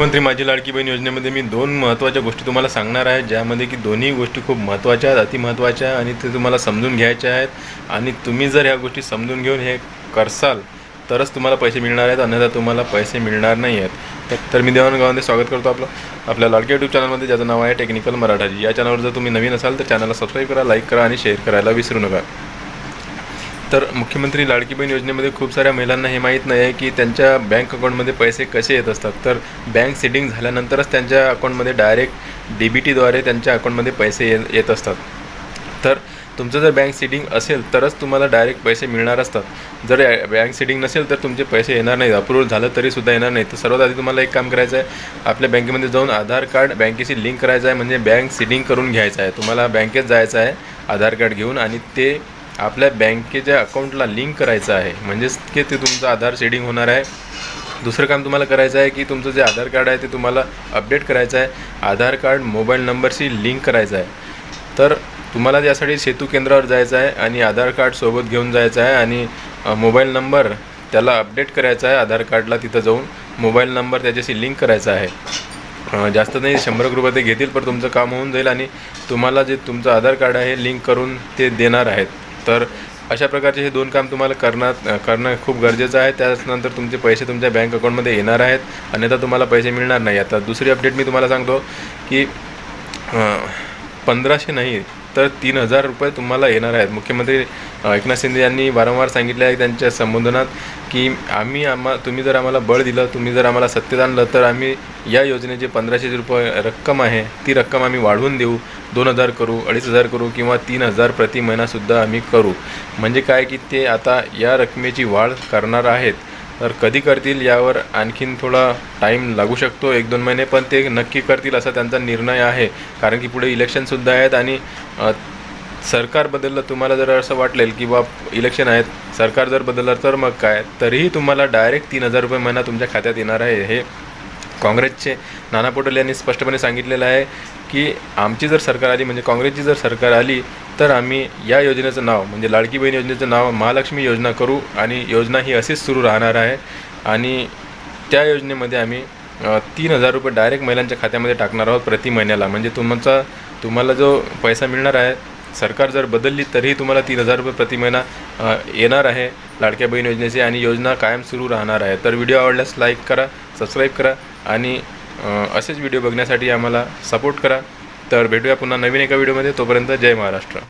मुख्यमंत्री माझी लाडकी बहीण योजनेमध्ये मी दोन महत्त्वाच्या गोष्टी तुम्हाला सांगणार आहे ज्यामध्ये की दोन्ही गोष्टी खूप महत्त्वाच्या आहेत अतिमहत्त्वाच्या आहे आणि ते तुम्हाला समजून घ्यायच्या आहेत. आणि तुम्ही जर ह्या गोष्टी समजून घेऊन हे करसाल तरच तुम्हाला पैसे मिळणार आहेत अन्यथा तुम्हाला पैसे मिळणार नाही आहेत. तर- मी देवान स्वागत करतो आपलं आपल्या लाडक्या यूट्यूब चॅनलमध्ये ज्याचं नाव आहे टेक्निकल मराठाजी. या चॅनलवर जर तुम्ही नवीन असाल तर चॅनलला सबस्क्राईब करा लाईक करा आणि शेअर करायला विसरू नका. तर मुख्यमंत्री लाडकी बहीण योजनेमध्ये खूप साऱ्या महिलांना हे माहीत नाही आहे की त्यांच्या बँक अकाउंटमध्ये पैसे कसे येत असतात. तर बँक सेटिंग झाल्यानंतरच त्यांच्या अकाउंटमध्ये डायरेक्ट डी बी टीद्वारे त्यांच्या अकाउंटमध्ये पैसे ये येत असतात. तर तुमचं जर बँक सिडिंग असेल तरच तुम्हाला डायरेक्ट पैसे मिळणार असतात. जर बँक सिडिंग नसेल तर तुमचे पैसे येणार नाहीत. अप्रूव्हल झालं तरीसुद्धा येणार नाही तर सर्वात आधी तुम्हाला एक काम करायचं आहे. आपल्या बँकेमध्ये जाऊन आधार कार्ड बँकेशी लिंक करायचं आहे. म्हणजे बँक सिडिंग करून घ्यायचं आहे. तुम्हाला बँकेत जायचं आहे आधार कार्ड घेऊन आणि ते आपल्या बँकेच्या अकाउंटला लिंक करायचं आहे. म्हणजेच की ते तुमचं आधार शेडिंग होणार आहे. दुसरं काम तुम्हाला करायचं आहे की तुमचं जे आधार कार्ड आहे ते तुम्हाला अपडेट करायचं आहे. आधार कार्ड मोबाईल नंबरशी लिंक करायचं आहे. तर तुम्हाला यासाठी सेतू केंद्रावर जायचं आहे आणि आधार कार्ड सोबत घेऊन जायचं आहे आणि मोबाईल नंबर त्याला अपडेट करायचा आहे आधार कार्डला तिथं जाऊन. मोबाईल नंबर त्याच्याशी लिंक करायचा आहे. जास्त नाही शंभर रुपये ते घेतील पण तुमचं काम होऊन जाईल आणि तुम्हाला जे तुमचं आधार कार्ड आहे लिंक करून ते देणार आहेत. तर अशा प्रकारचे हे दोन काम तुम्हाला करणार करणं खूप गरजेचं आहे. त्यानंतर तुमचे पैसे तुमच्या बँक अकाउंटमध्ये येणार आहेत. अन्यथा तुम्हाला पैसे मिळणार नाही. आता दुसरी अपडेट मी तुम्हाला सांगतो की पंधराशे नाही तर तीन हजार रुपये तुम्हाला येणार आहेत. मुख्यमंत्री एकनाथ शिंदे यांनी वारंवार सांगितले आहे त्यांच्या संबोधनात की आम्ही आम्हा तुम्ही जर आम्हाला बळ दिलं तुम्ही जर आम्हाला सत्तेत आणलं तर आम्ही या योजनेचे पंधराशे रुपये रक्कम आहे. ती रक्कम आम्ही वाढवून देऊ. दोन हजार करू अडीच हजार करू किंवा तीन हजार प्रति महिनासुद्धा आम्ही करू. म्हणजे काय की ते आता या रकमेची वाढ करणार आहेत. तर कधी करतील यावर आणखीन थोडा टाईम लागू शकतो एक दोन महिने पण ते नक्की करतील असा त्यांचा निर्णय आहे. कारण की पुढे इलेक्शनसुद्धा आहेत आणि सरकार बदललं तुम्हाला जर असं वाटलेल की बा इलेक्शन आहेत सरकार जर बदललं तर मग काय? तरीही तुम्हाला डायरेक्ट तीन हजार रुपये महिना तुमच्या खात्यात येणार आहे. हे काँग्रेसचे नाना पटोले यांनी स्पष्टपणे सांगितलेलं आहे की आमची जर सरकार आली म्हणजे काँग्रेसची जर सरकार आली तर आम्ही या योजनेचं नाव म्हणजे लाडकी बहीण योजनेचं नाव महालक्ष्मी योजना करू आणि योजना ही अशीच सुरू राहणार आहे. आणि त्या योजनेमध्ये आम्ही तीन हजार रुपये डायरेक्ट महिलांच्या खात्यामध्ये टाकणार आहोत प्रति महिन्याला. म्हणजे तुमचा तुम्हाला जो पैसा मिळणार आहे सरकार जर बदलली तरीही तुम्हाला तीन हजार रुपये प्रति महिना येणार आहे लाडक्या बहीण योजनेची आणि योजना कायम सुरू राहणार आहे. तर व्हिडिओ आवडल्यास लाईक करा सबस्क्राईब करा आणि असेच व्हिडिओ बघण्यासाठी आम्हाला सपोर्ट करा. तर भेटूया पुन्हा नवीन एका व्हिडिओमध्ये तोपर्यंत जय महाराष्ट्र.